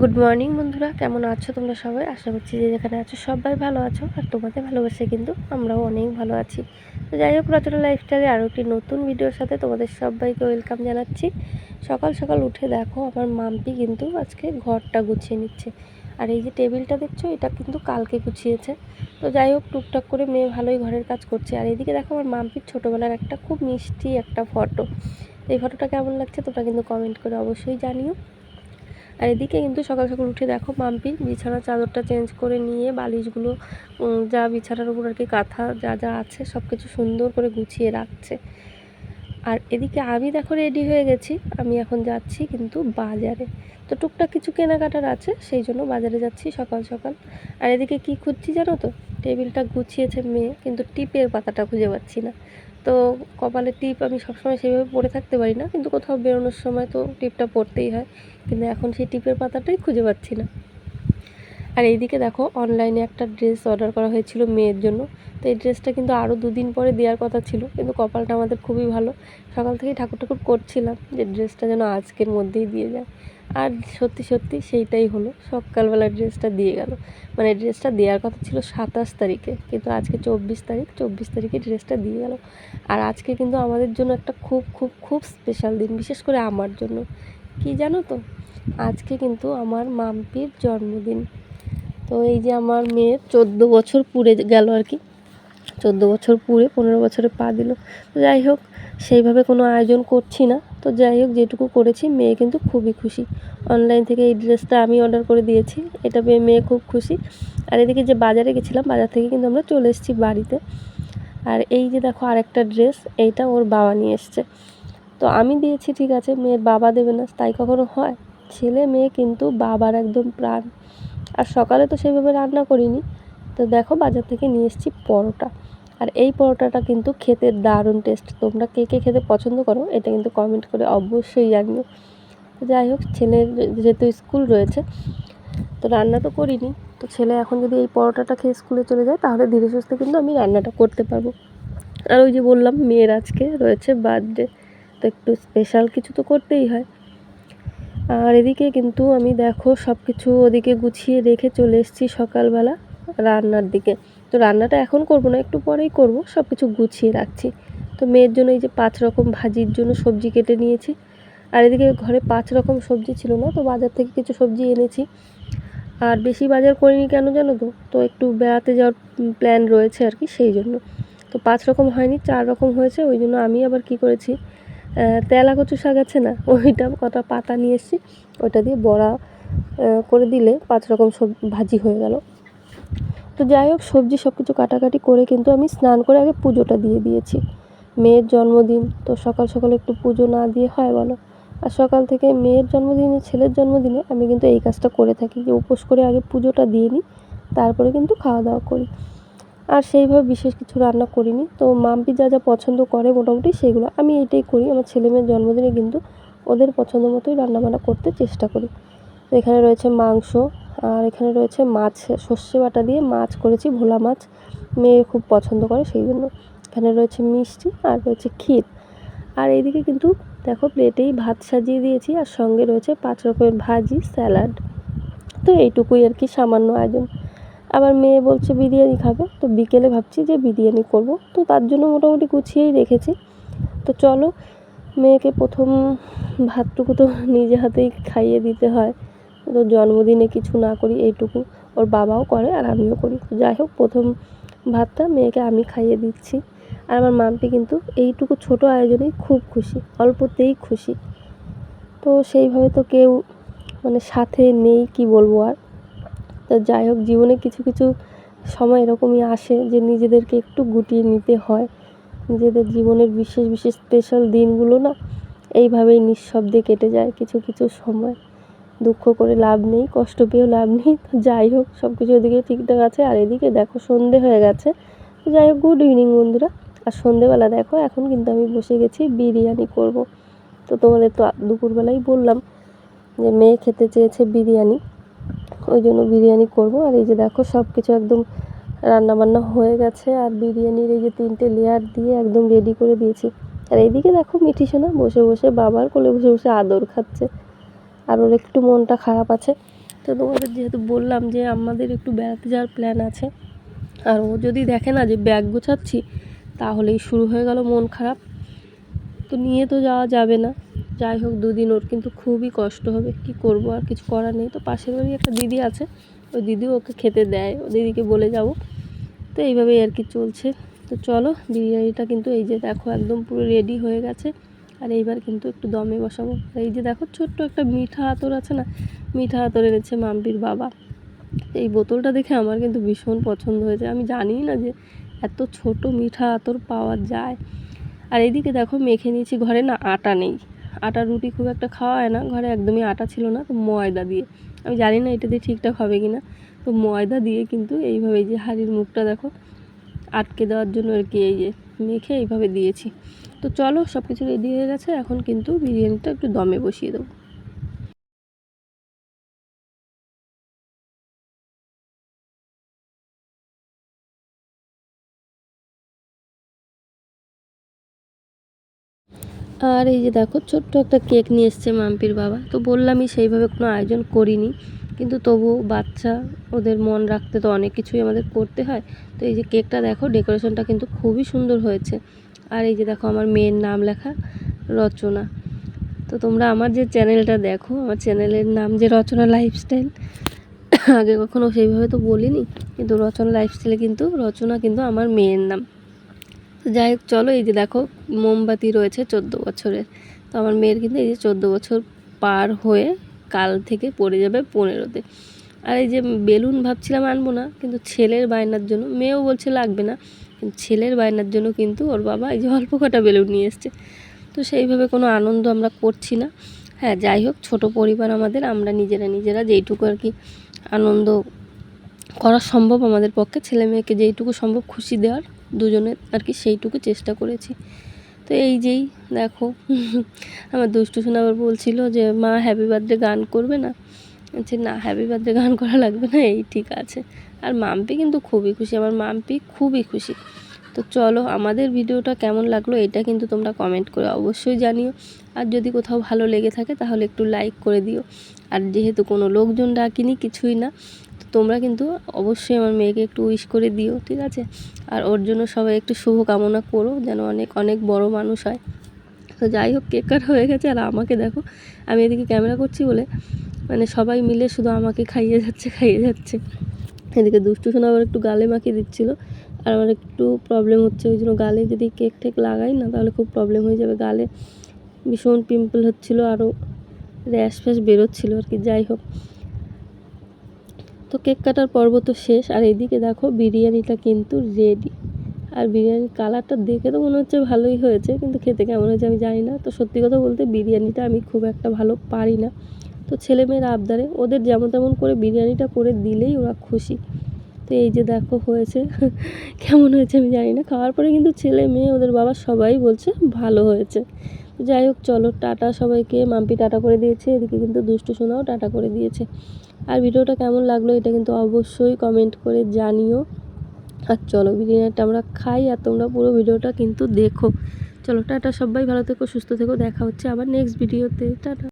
Good morning বন্ধুরা। কেমন আছো তোমরা সবাই? আশা করছি যে যেখানে আছো সবাই ভালো আছো, আর তোমাদের ভালোবাসে কিন্তু আমরাও অনেক ভালো আছি। তো যাই হোক রচনা লাইফস্টাইলে আরও একটি নতুন ভিডিওর সাথে তোমাদের সবাইকে ওয়েলকাম জানাচ্ছি। সকাল সকাল উঠে দেখো, আমার মাম্পি কিন্তু আজকে ঘরটা গুছিয়ে নিচ্ছে। আর এই যে টেবিলটা দেখছ, এটা কিন্তু কালকে গুছিয়েছে। তো যাই হোক, টুকটাক করে মেয়ে ভালোই ঘরের কাজ করছে। আর এইদিকে দেখো, আমার মাম্পির ছোটোবেলার একটা খুব মিষ্টি একটা ফটো এই ফটোটা কেমন লাগছে তোমরা কিন্তু কমেন্ট করে অবশ্যই জানিও। আর এদিকে কিন্তু সকাল সকাল উঠে দেখো মাম্পি বিছানার চাদরটা চেঞ্জ করে নিয়ে বালিশগুলো যা বিছানার উপর আর কি কাঁথা যা যা আছে সব কিছু সুন্দর করে গুছিয়ে রাখছে। আর এদিকে আমি দেখো রেডি হয়ে গেছি, আমি এখন যাচ্ছি কিন্তু বাজারে। তো টুকটাক কিছু কেনাকাটার আছে, সেই জন্য বাজারে যাচ্ছি সকাল সকাল। আর এদিকে কি খুঁজছি জানো তো? টেবিলটা গুছিয়েছে মেয়ে, কিন্তু টিপের পাতাটা খুঁজে পাচ্ছি না। তো কপালে টিপ আমি সবসময় সেভাবে পরে থাকতে পারি না। কিন্তু কোথাও বেরোনোর সময় তো টিপটা পরতেই হয়। কিন্তু এখন সেই টিপের পাতাটাই খুঁজে পাচ্ছি না। আর এইদিকে দেখো অনলাইনে একটা ড্রেস অর্ডার করা হয়েছিল মেয়ের জন্য। তো এই ড্রেসটা কিন্তু আরও দুদিন পরে দেওয়ার কথা ছিল, কিন্তু কপালটা আমাদের খুবই ভালো। সকাল থেকেই ঠাকুর ঠাকুর করছিলাম যে ড্রেসটা যেন আজকের মধ্যেই দিয়ে যায়। আর সত্যি সত্যি সেইটাই হলো সকালবেলা ড্রেসটা দিয়ে গেল। মানে ড্রেসটা দেওয়ার কথা ছিল সাতাশ তারিখে, কিন্তু আজকে চব্বিশ তারিখ, চব্বিশ তারিখে ড্রেসটা দিয়ে গেল। আর আজকে কিন্তু আমাদের জন্য একটা খুব খুব খুব স্পেশাল দিন, বিশেষ করে আমার জন্য। কি জানো তো? আজকে কিন্তু আমার মাম্পির জন্মদিন। তো এই যে আমার মেয়ের চোদ্দ বছর পুরে গেল আর কি। চোদ্দ বছর পুরে পনেরো বছরে পা দিল। তো যাই হোক, সেইভাবে কোনো আয়োজন করছি না। তো যাই হোক, যেটুকু করেছি, মেয়ে কিন্তু খুবই খুশি। অনলাইন থেকে এই ড্রেসটা আমি অর্ডার করে দিয়েছি। এটা পেয়ে মেয়ে খুব খুশি। আর এদিকে যে বাজারে গেছিলাম, বাজার থেকে কিন্তু আমরা চলে এসেছি বাড়িতে। আর এই যে দেখো, আরেকটা ড্রেস, এইটা ওর বাবা নিয়ে এসছে। তো আমি দিয়েছি, ঠিক আছে, মেয়ের বাবা দেবে না, তাই কখনো হয়? ছেলে মেয়ে কিন্তু বাবার একদম প্রাণ। আর সকালে তো সেইভাবে রান্না করিনি। তো দেখো বাজার থেকে নিয়ে এসেছি পরোটা। আর এই পরোটাটা কিন্তু খেতে দারুণ টেস্ট তোমরা কে কে খেতে পছন্দ করো, এটা কিন্তু কমেন্ট করে অবশ্যই জানিও। তো যাই হোক, ছেলের যেহেতু স্কুল রয়েছে, তো রান্না তো করিনি। তো ছেলে এখন যদি এই পরোটাটা খেয়ে স্কুলে চলে যায়, তাহলে ধীরে সুস্থে কিন্তু আমি রান্নাটা করতে পারব। আর ওই যে বললাম, মেয়ের আজকে রয়েছে বার্থডে তো একটু স্পেশাল কিছু তো করতেই হয়। আর এদিকে কিন্তু আমি দেখো সব কিছু ওদিকে গুছিয়ে রেখে চলে এসেছি সকালবেলা রান্নার দিকে। তো রান্নাটা এখন করব না, একটু পরেই করব সব কিছু গুছিয়ে রাখছি। তো মেয়ের জন্য এই যে পাঁচ রকম ভাজির জন্য সবজি কেটে নিয়েছি। আর এদিকে ঘরে পাঁচ রকম সবজি ছিল না, তো বাজার থেকে কিছু সবজি এনেছি। আর বেশি বাজার করিনি কেন জানো তো? তো একটু বেড়াতে যাওয়ার প্ল্যান রয়েছে আর কি, সেই জন্য। তো পাঁচ রকম হয়নি, চার রকম হয়েছে, ওই জন্য আমি আবার কি করেছি তেলা কচু শাক আছে না, ওইটা কটা পাতা নিয়ে এসেছি ওইটা দিয়ে বড়া করে দিলে পাঁচ রকম সব ভাজি হয়ে গেল। তো যাই হোক, সবজি সব কিছু কাটাকাটি করে কিন্তু আমি স্নান করে আগে পুজোটা দিয়ে দিয়েছি। মেয়ের জন্মদিন, তো সকাল সকাল একটু পুজো না দিয়ে হয় বলো। আর সকাল থেকে মেয়ের জন্মদিনে, ছেলের জন্মদিনে আমি কিন্তু এই কাজটা করে থাকি যে উপোস করে আগে পুজোটা দিয়ে নিই, তারপরে কিন্তু খাওয়া দাওয়া করি। আর সেইভাবে বিশেষ কিছু রান্না করিনি। তো মাম্পি যা যা পছন্দ করে মোটামুটি সেগুলো আমি এটাই করি। আমার ছেলে মেয়ের জন্মদিনে কিন্তু ওদের পছন্দ মতোই রান্নাবান্না করতে চেষ্টা করি। তো এখানে রয়েছে মাংস, আর এখানে রয়েছে মাছ, সর্ষে বাটা দিয়ে মাছ করেছি, ভোলা মাছ। মেয়ে খুব পছন্দ করে সেই জন্য এখানে রয়েছে মিষ্টি আর রয়েছে ক্ষীর। আর এইদিকে কিন্তু দেখো প্লেটেই ভাত সাজিয়ে দিয়েছি আর সঙ্গে রয়েছে পাঁচ রকমের ভাজি, স্যালাড। তো এইটুকুই আর কি সামান্য আয়োজন। আবার মেয়ে বলছে, বিরিয়ানি খাবে? তো বিকেলে ভাবছি যে বিরিয়ানি করব। তো তার জন্য মোটামুটি গুছিয়েই রেখেছি। তো চলো, মেয়েকে প্রথম ভাতটুকু তো নিজে হাতেই খাইয়ে দিতে হয়। তো জন্মদিনে কিছু না করি, এইটুকু ওর বাবাও করে আর আমিও করি। যাই হোক, প্রথম ভাতটা মেয়েকে আমি খাইয়ে দিচ্ছি। আর আমার মাম্পি কিন্তু এইটুকু ছোট আয়োজনেই খুব খুশি, অল্পতেই খুশি। তো সেইভাবে তো কেউ মানে সাথে নেই, কি বলব আর? তো যাই হোক, জীবনে কিছু কিছু সময় এরকমই আসে যে নিজেদেরকে একটু গুটিয়ে নিতে হয়। নিজেদের জীবনের বিশেষ বিশেষ স্পেশাল দিনগুলো না এইভাবেই নিঃশব্দে কেটে যায়। কিছু কিছু সময় দুঃখ করে লাভ নেই, কষ্ট পেয়েও লাভ নেই। তো যাই হোক সব কিছু ওদিকে ঠিকঠাক আছে। আর এদিকে দেখো, সন্ধে হয়ে গেছে। তো যাই হোক গুড ইভিনিং বন্ধুরা। আর সন্ধেবেলা দেখো, এখন কিন্তু আমি বসে গেছি বিরিয়ানি করব। তো তোমাদের তো দুপুরবেলাই বললাম যে মেয়ে খেতে চেয়েছে বিরিয়ানি। ওই জন্য বিরিয়ানি করব। আর এই যে দেখো সব কিছু একদম রান্না বান্না হয়ে গেছে। আর বিরিয়ানির এই যে তিনটে লেয়ার দিয়ে একদম রেডি করে দিয়েছি। আর এইদিকে দেখো মিঠি সোনা বসে বসে, বাবার কোলে বসে বসে আদর খাচ্ছে। আর ওর একটু মনটা খারাপ আছে। তো তোমাদের যেহেতু বললাম যে আমাদের একটু বেড়াতে যাওয়ার প্ল্যান আছে, আর ও যদি দেখে না যে ব্যাগ গোছাচ্ছি, তাহলেই শুরু হয়ে গেল মন খারাপ। তো নিয়ে তো যাওয়া যাবে না। যাই হোক, দুদিন ওর কিন্তু খুবই কষ্ট হবে। কি করব, আর কিছু করার নেই। তো পাশের বাড়ি একটা দিদি আছে। ওই দিদিও ওকে খেতে দেয়। ও দিদিকে বলে যাব। তো এইভাবেই আর কি চলছে। তো চলো, বিরিয়ানিটা কিন্তু এই যে দেখো, একদম পুরো রেডি হয়ে গেছে। আর এইবার কিন্তু একটু দমে বসাবো। এই যে দেখো, ছোট্ট একটা মিঠা আতর আছে না? মিঠা আতর এনেছে মাম্পির বাবা। এই বোতলটা দেখে আমার কিন্তু ভীষণ পছন্দ হয়েছে। আমি জানি না যে এত ছোট মিঠা আতর পাওয়া যায়। আর এইদিকে দেখো, মেখে নিয়েছি ঘরে না আটা নেই। আটা রুটি খুব একটা খাওয়া হয় না। ঘরে একদমই আটা ছিল না, তো ময়দা দিয়ে। আমি জানি না এটা দিয়ে ঠিকঠাক হবে কি না তো ময়দা দিয়ে কিন্তু এইভাবে এই যে হাড়ির মুখটা দেখো, আটকে দেওয়ার জন্য আর কি এই যে মেখে এইভাবে দিয়েছি। তো চলো সব কিছু রেডি হয়ে গেছে, এখন কিন্তু বিরিয়ানিটা একটু দমে বসিয়ে দেবো। আর এই যে দেখো, ছোট্ট একটা কেক নিয়ে এসছে মাম্পির বাবা। তো বললামই সেইভাবে কোনো আয়োজন করিনি, কিন্তু তবু বাচ্চা, ওদের মন রাখতে তো অনেক কিছুই আমাদের করতে হয়। তো এই যে কেকটা দেখো, ডেকোরেশনটা কিন্তু খুবই সুন্দর হয়েছে। আর এই যে দেখো, আমার মেয়ের নাম লেখা রচনা। তো তোমরা আমার যে চ্যানেলটা দেখো, আমার চ্যানেলের নাম যে রচনা লাইফস্টাইল, আগে কখনো সেইভাবে তো বলিনি, কিন্তু রচনা লাইফস্টাইলে কিন্তু, রচনা কিন্তু আমার মেয়ের নাম। তো যাই হোক, চলো এই যে দেখো, মোমবাতি রয়েছে চোদ্দ বছরের। তো আমার মেয়ের কিন্তু এই যে চোদ্দ বছর পার হয়ে কাল থেকে পড়ে যাবে পনেরোতে। আর এই যে বেলুন ভাবছিলাম আনব না, কিন্তু ছেলের বায়নার জন্য, মেয়েও বলছে লাগবে না, কিন্তু ছেলের বায়নার জন্য কিন্তু ওর বাবা এই যে অল্প কটা বেলুন নিয়ে এসছে। তো সেইভাবে কোনো আনন্দ আমরা করছি না। হ্যাঁ যাই হোক, ছোটো পরিবার আমাদের, আমরা নিজেরা নিজেরা যেইটুকু আর কি আনন্দ করা সম্ভব আমাদের পক্ষে, ছেলে মেয়েকে যেইটুকু সম্ভব খুশি দেওয়ার। দুজনে আর কি সেইটুকু চেষ্টা করেছি। তো এই যেই দেখো, আমার দুষ্টু আবার বলছিল যে, মা হ্যাপি বার্থডে গান করবে না? যে না হ্যাপি বার্থডে গান করা লাগবে না, এই ঠিক আছে। আর মাম্পি কিন্তু খুবই খুশি, আমার মাম্পি খুবই খুশি। তো চলো, আমাদের ভিডিওটা কেমন লাগল এটা কিন্তু তোমরা কমেন্ট করে অবশ্যই জানিও। আর যদি কোথাও ভালো লেগে থাকে তাহলে একটু লাইক করে দিও। আর যেহেতু কোনো লোকজন ডাকিনি, কিছুই না তোমরা কিন্তু অবশ্যই আমার মেয়েকে একটু উইশ করে দিও, ঠিক আছে? আর ওর জন্য সবাই একটু শুভ কামনা করো, যেন অনেক অনেক বড় মানুষ হয়। তো যাই হোক কেক কাট হয়ে গেছে। আর আমাকে দেখো, আমি এদিকে ক্যামেরা করছি বলে মানে সবাই মিলে শুধু আমাকে খাইয়ে যাচ্ছে খাইয়ে যাচ্ছে। এদিকে দুষ্টু শোনা আবার একটু গালে মাখিয়ে দিচ্ছিল। আর আমার একটু প্রবলেম হচ্ছে, ওই জন্য গালে যদি কেক টেক লাগাই না, তাহলে খুব প্রবলেম হয়ে যাবে। গালে ভীষণ পিম্পল হচ্ছিল আরও র্যাশ ফ্যাশ বেরোচ্ছিলো আর কি। যাই হোক তো কেক কাটার পর্ব তো শেষ, আর এদিকে দেখো বিরিয়ানিটা কিন্তু রেডি আর বিরিয়ানির কালারটা দেখে তো মনে হচ্ছে ভালোই হয়েছে, কিন্তু খেতে কেমন হয়েছে আমি জানি না। তো সত্যি কথা বলতে বিরিয়ানিটা আমি খুব একটা ভালো পারি না। তো ছেলেমেয়েরা আবদারে, ওদের যেমন তেমন করে বিরিয়ানিটা করে দিলেই ওরা খুশি। তো এই যে দেখো হয়েছে, কেমন হয়েছে আমি জানি না। খাওয়ার পরে কিন্তু ছেলে মেয়ে ওদের বাবা সবাই বলছে ভালো হয়েছে। যাই হোক, চলো টাটা সবাইকে। মাম্পি টাটা করে দিয়েছে, এদিকে কিন্তু দুষ্টু সোনাও টাটা করে দিয়েছে। আর ভিডিওটা কেমন লাগল এটা কিন্তু অবশ্যই কমেন্ট করে জানিও। আর চলো বিরিয়ানিটা আমরা খাই আর তোমরা পুরো ভিডিওটা কিন্তু দেখো। চলো টাটা সবাই, ভালো থেকো, সুস্থ থেকো, দেখা হচ্ছে আবার নেক্সট ভিডিওতে টাটা।